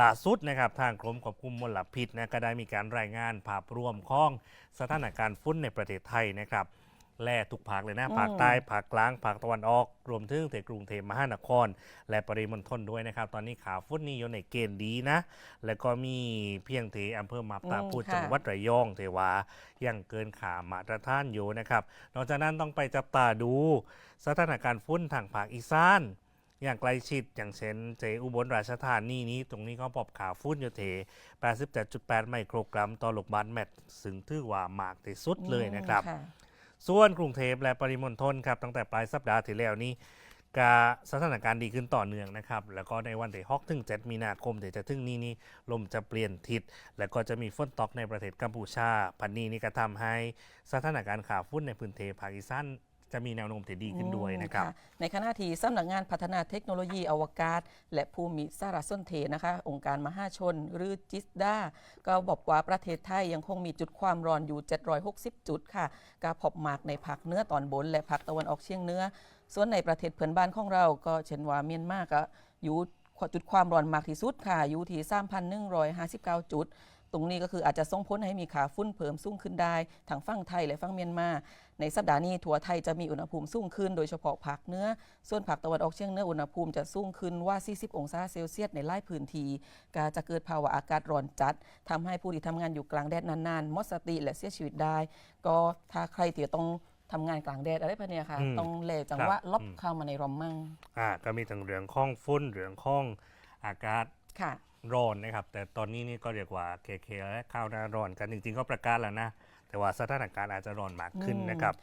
ล่าสุดนะครับทางกรมควบคุมมลพิษนะก็ได้มีการรายงานภาพรวมของสถานการณ์ฝุ่นในประเทศไทยนะครับ แล่ทุกภาคเลยนะอืมภาคใต้ภาคกลางภาคตะวันออก รวมถึงเทกรุงเทพมหานคร และปริมณฑลด้วยนะครับ ตอนนี้ขาฝุ่นนี่อยู่ในเกณฑ์ดีนะ แล้วก็มีเพียงเทอำเภอมาบตาพูดอืมค่ะจังหวัดระยองเทวายังเกินขามาตรฐานอยู่นะครับนอกจากนั้นต้องไปจับตาดู สถานการณ์ฝุ่นทางภาคอีสาน อย่างใกล้ชิดอย่างเช่นเจอุบลราชธานีนี้ ตรงนี้ก็พบข่าวฝุ่นอยู่เท87.8 ไมโครกรัมต่อลูกบาศก์เมตรซึ่งถือว่ามากที่สุดเลยนะครับอืมส่วนกรุงเทพและปริมณฑลครับตั้งแต่ปลายสัปดาห์ที่แล้วนี้กาสถานการณ์ดีขึ้นต่อเนื่องนะครับ แล้วก็ในวันที่6ถึง 7 มีนาคมที่จะถึงนี้นี่ลมจะเปลี่ยนทิศ แล้วก็จะมีฝนตกในประเทศกัมพูชา พันนี้นี่ก็ทำให้สถานการณ์ข่าวฝุ่นในพื้นที่ภาคอีสาน จะมีแนวโน้มที่ดีขึ้นด้วยนะครับอืมในขณะที่สำนักงานพัฒนาเทคโนโลยีอวกาศ และภูมิสารสนเทศนะคะ องค์การมหาชน หรือจิสดาก็บอกว่าประเทศไทยยังคงมีจุดความร้อนอยู่ 760 จุดค่ะกาพบมากในภาคเหนือตอนบน และภาคตะวันออกเฉียงเหนือส่วนในประเทศเพื่อนบ้านของเราก็เช่นว่าเมียนมาก็อยู่จุดความร้อนมากที่สุดค่ะอยู่ที่3,159 จุด ตรงนี้ก็คืออาจจะส่งผลให้มีขาฝุ่นเพิ่มสูงขึ้นได้ทั้งฝั่งไทยและฝั่งเมียนมาในสัปดาห์นี้ทั่วไทยจะมีอุณหภูมิสูงขึ้นโดยเฉพาะภาคเหนือส่วนภาคตะวันออกเฉียงเหนืออุณหภูมิจะสูงขึ้นว่า 40 องศาเซลเซียสในหลายพื้นที่ก็จะเกิดภาวะอากาศร้อนจัดทำให้ผู้ที่ทำงานอยู่กลางแดดนานๆหมดสติและเสียชีวิตได้ ก็ถ้าใครที่ต้องทำงานกลางแดดอะไรพวกเนี้ยค่ะอืมต้องเลจังครับหวะลบอืมเข้ามาในรอมมั่งอ่าก็มีทั้งเรื่องข้องฝุ่นเรื่องข้องอากาศค่ะ ร้อนนะครับ แต่ตอนนี้นี่ก็เรียกว่าเคเคและข้าวหน้าร้อนกันจริง ๆ ก็ประกาศแล้วนะ แต่ว่าสถานการณ์อาจจะร้อนมากขึ้นนะครับ